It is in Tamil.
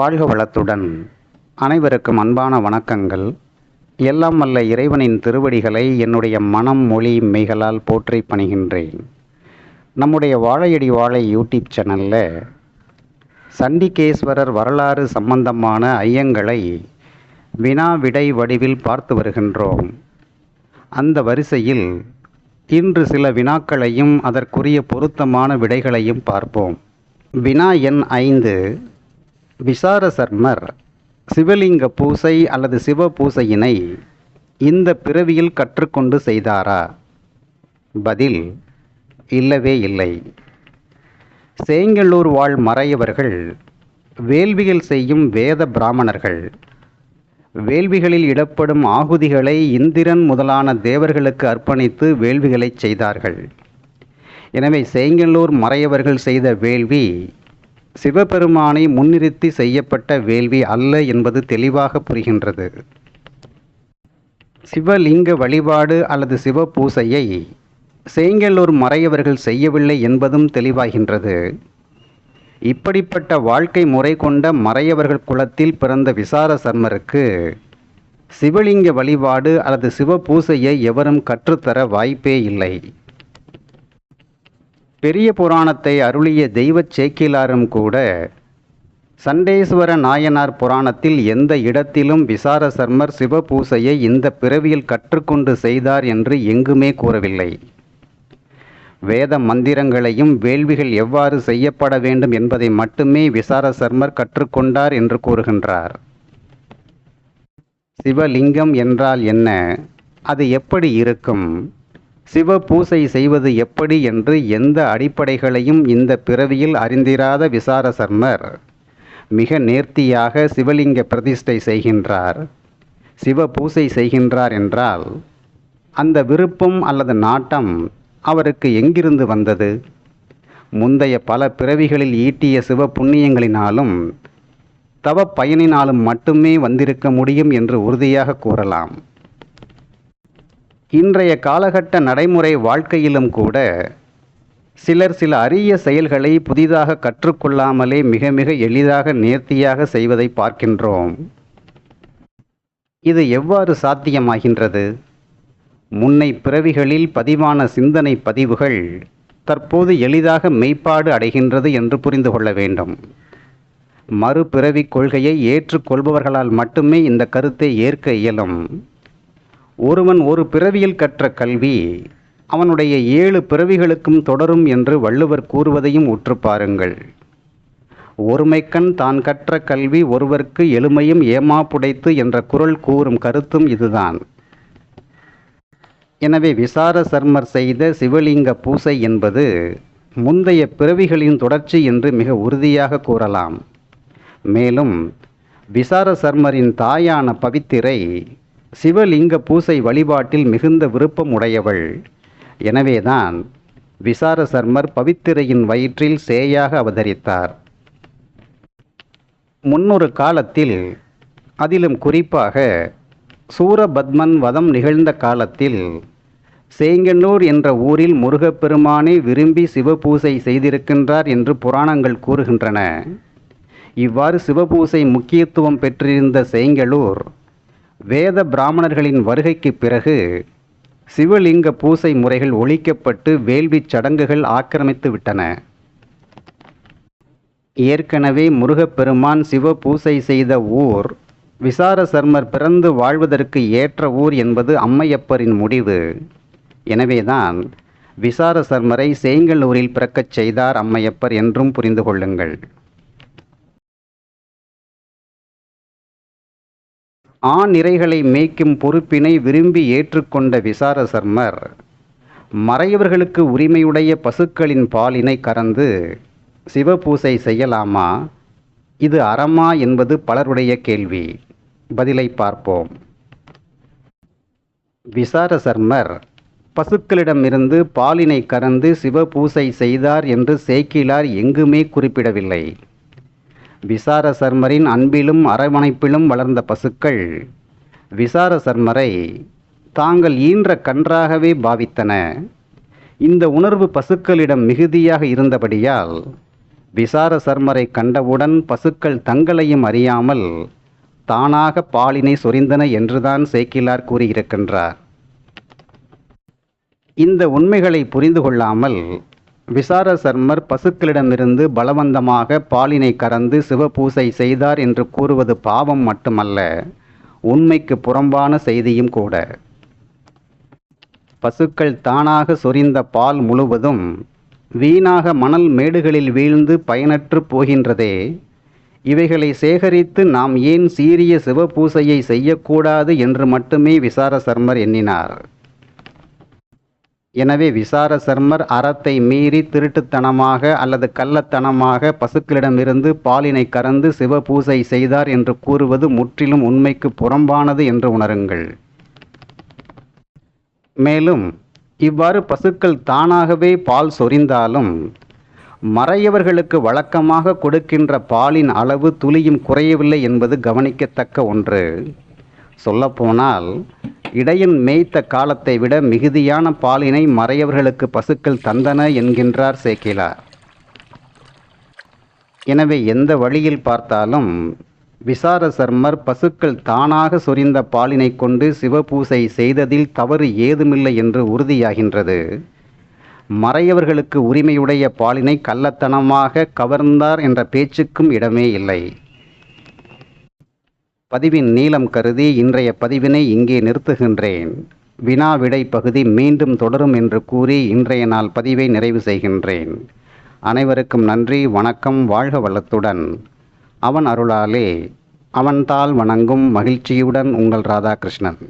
வாழ்க வளத்துடன். அனைவருக்கும் அன்பான வணக்கங்கள். எல்லாம் வல்ல இறைவனின் திருவடிகளை என்னுடைய மனம் மொழி மெய்களால் போற்றி பணிகின்றேன். நம்முடைய வாழையடி வாழை யூடியூப் சேனலில் சண்டிகேஸ்வரர் வரலாறு சம்பந்தமான ஐயங்களை வினா விடை வடிவில் பார்த்து வருகின்றோம். அந்த வரிசையில் இன்று சில வினாக்களையும் அதற்குரிய பொருத்தமான விடைகளையும் பார்ப்போம். வினா எண் ஐந்து. விசார சர்மர் சிவலிங்க பூசை அல்லது சிவ பூசையினை இந்த பிறவியில் கற்றுக்கொண்டு செய்தாரா? பதில் இல்லவே இல்லை. சேங்கல்லூர் வாழ் மறையவர்கள் வேள்விகள் செய்யும் வேத பிராமணர்கள் வேள்விகளில் இடப்படும் ஆகுதிகளை இந்திரன் முதலான தேவர்களுக்கு அர்ப்பணித்து வேள்விகளைச் செய்தார்கள். எனவே சேங்கல்லூர் மறையவர்கள் செய்த வேள்வி சிவபெருமானை முன்னிறுத்தி செய்யப்பட்ட வேள்வி அல்ல என்பது தெளிவாக புரிகின்றது. சிவலிங்க வழிபாடு அல்லது சிவ பூசையை சேங்கல்லூர் மறையவர்கள் செய்யவில்லை என்பதும் தெளிவாகின்றது. இப்படிப்பட்ட வாழ்க்கை முறை கொண்ட மறையவர்கள் குலத்தில் பிறந்த விசார சர்மருக்கு சிவலிங்க வழிபாடு அல்லது சிவ பூசையை எவரும் கற்றுத்தர வாய்ப்பே இல்லை. பெரிய புராணத்தை அருளிய தெய்வச் சேக்கிலாரும் கூட சண்டேஸ்வர நாயனார் புராணத்தில் எந்த இடத்திலும் விசார சர்மர் சிவ பூசையை இந்த பிறவியில் கற்றுக்கொண்டு செய்தார் என்று எங்குமே கூறவில்லை. வேத மந்திரங்களையும் வேள்விகள் எவ்வாறு செய்யப்பட வேண்டும் என்பதை மட்டுமே விசார சர்மர் கற்றுக்கொண்டார் என்று கூறுகின்றார். சிவலிங்கம் என்றால் என்ன? அது எப்படி இருக்கும்? சிவ பூசை செய்வது எப்படி என்று எந்த அடிப்படைகளையும் இந்த பிறவியில் அறிந்திராத விசார சர்மர் மிக நேர்த்தியாக சிவலிங்க பிரதிஷ்டை செய்கின்றார். சிவ பூசை செய்கின்றார் என்றால் அந்த விருப்பம் அல்லது நாட்டம் அவருக்கு எங்கிருந்து வந்தது? முந்தைய பல பிறவிகளில் ஈட்டிய சிவ புண்ணியங்களினாலும் தவ பயனினாலும் மட்டுமே வந்திருக்க முடியும் என்று உறுதியாக கூறலாம். இன்றைய காலகட்ட நடைமுறை வாழ்க்கையிலும் கூட சிலர் சில அரிய செயல்களை புதிதாக கற்றுக்கொள்ளாமலே மிக மிக எளிதாக நேர்த்தியாக செய்வதை பார்க்கின்றோம். இது எவ்வாறு சாத்தியமாகின்றது? முன்னை பிறவிகளில் பதிவான சிந்தனை பதிவுகள் தற்போது எளிதாக மெய்ப்பாடு அடைகின்றது என்று புரிந்து கொள்ள வேண்டும். மறுபிறவிக் கொள்கையை ஏற்றுக்கொள்பவர்களால் மட்டுமே இந்த கருத்தை ஏற்க இயலும். ஒருவன் ஒரு பிறவியில் கற்ற கல்வி அவனுடைய ஏழு பிறவிகளுக்கும் தொடரும் என்று வள்ளுவர் கூறுவதையும் உற்று பாருங்கள். ஒருமைக்கண் தான் கற்ற கல்வி ஒருவர்க்கு எளிமையும் ஏமாப்புடைத்து என்ற குரல் கூறும் கருத்தும் இதுதான். எனவே விசார சர்மர் செய்த சிவலிங்க பூசை என்பது முந்தைய பிறவிகளின் தொடர்ச்சி என்று மிக உறுதியாக கூறலாம். மேலும் விசார சர்மரின் தாயான பவித்திரை சிவலிங்க பூசை வழிபாட்டில் மிகுந்த விருப்பம் உடையவள். எனவேதான் விசார சர்மர் பவித்திரையின் வயிற்றில் சேயாக அவதரித்தார். முன்னொரு காலத்தில் அதிலும் குறிப்பாக சூரபத்மன் வதம் நிகழ்ந்த காலத்தில் சேங்கனூர் என்ற ஊரில் முருகப்பெருமானை விரும்பி சிவபூசை செய்திருக்கின்றார் என்று புராணங்கள் கூறுகின்றன. இவ்வாறு சிவபூசை முக்கியத்துவம் பெற்றிருந்த சேங்கலூர் வேத பிராமணர்களின் வருகைக்கு பிறகு சிவலிங்க பூசை முறைகள் ஒழிக்கப்பட்டு வேள்விச் சடங்குகள் ஆக்கிரமித்து விட்டன. ஏற்கனவே முருகப்பெருமான் சிவ பூசை செய்த ஊர் விசார சர்மர் பிறந்து வாழ்வதற்கு ஏற்ற ஊர் என்பது அம்மையப்பரின் முடிவு. எனவேதான் விசார சர்மரை சேங்கல்லூரில் பிறக்கச் செய்தார் அம்மையப்பர் என்றும் புரிந்து கொள்ளுங்கள். ஆநிறைகளை மேய்க்கும் பொறுப்பினை விரும்பி ஏற்றுக்கொண்ட விசார சர்மர் மறையவர்களுக்கு உரிமையுடைய பசுக்களின் பாலினை கறந்து சிவபூசை செய்யலாமா? இது அறமா என்பது பலருடைய கேள்வி. பதிலை பார்ப்போம். விசார சர்மர் பசுக்களிடமிருந்து பாலினை கறந்து சிவபூசை செய்தார் என்று சேக்கிலார் எங்குமே குறிப்பிடவில்லை. விசார சர்மரின் அன்பிலும் அரவணைப்பிலும் வளர்ந்த பசுக்கள் விசார சர்மரை தாங்கள் ஈன்ற கன்றாகவே பாவித்தன. இந்த உணர்வு பசுக்களிடம் மிகுதியாக இருந்தபடியால் விசார சர்மரை கண்டவுடன் பசுக்கள் தங்களையும் அறியாமல் தானாக பாலினை சொரிந்தன என்றுதான் சேக்கிலார் கூறியிருக்கின்றார். இந்த உண்மைகளை புரிந்து கொள்ளாமல் விசார சர்மர் பசுக்களிடமிருந்து பலவந்தமாக பாலினை கறந்து சிவபூசை செய்தார் என்று கூறுவது பாவம் மட்டுமல்ல உண்மைக்கு புறம்பான செய்தியும் கூட. பசுக்கள் தானாக சொரிந்த பால் முழுவதும் வீணாக மணல் மேடுகளில் வீழ்ந்து பயனற்று போகின்றதே. இவைகளை சேகரித்து நாம் ஏன் சீரிய சிவபூசையை செய்யக்கூடாது என்று மட்டுமே விசார சர்மர் எண்ணினார். எனவே விசார சர்மர் அறத்தை மீறி திருட்டுத்தனமாக அல்லது கள்ளத்தனமாக பசுக்களிடமிருந்து பாலினை கறந்து சிவபூசை செய்தார் என்று கூறுவது முற்றிலும் உண்மைக்கு புறம்பானது என்று உணருங்கள். மேலும் இவ்வாறு பசுக்கள் தானாகவே பால் சொரிந்தாலும் மறையவர்களுக்கு வழக்கமாக கொடுக்கின்ற பாலின் அளவு துளியும் குறையவில்லை என்பது கவனிக்கத்தக்க ஒன்று. சொல்லப்போனால் இடையன் மேய்த்த காலத்தை விட மிகுதியான பாலினை மறையவர்களுக்கு பசுக்கள் தந்தன என்கின்றார் சேக்கிலார் எனவே எந்த வழியில் பார்த்தாலும் விசார சர்மர் பசுக்கள் தானாக சொரிந்த பாலினை கொண்டு சிவபூசை செய்ததில் தவறு ஏதுமில்லை என்று உறுதியாகின்றது. மறையவர்களுக்கு உரிமையுடைய பாலினை கள்ளத்தனமாக கவர்ந்தார் என்ற பேச்சுக்கும் இடமே இல்லை. பதிவின் நீளம் கருதி இன்றைய பதிவினை இங்கே நிறுத்துகின்றேன். வினா விடை பகுதி மீண்டும் தொடரும் என்று கூறி இன்றைய நாள் பதிவை நிறைவு செய்கின்றேன். அனைவருக்கும் நன்றி வணக்கம் வாழ்க வளத்துடன். அவன் அருளாலே அவன்தாள் வணங்கும் மகிழ்ச்சியுடன் உங்கள் ராதாகிருஷ்ணன்.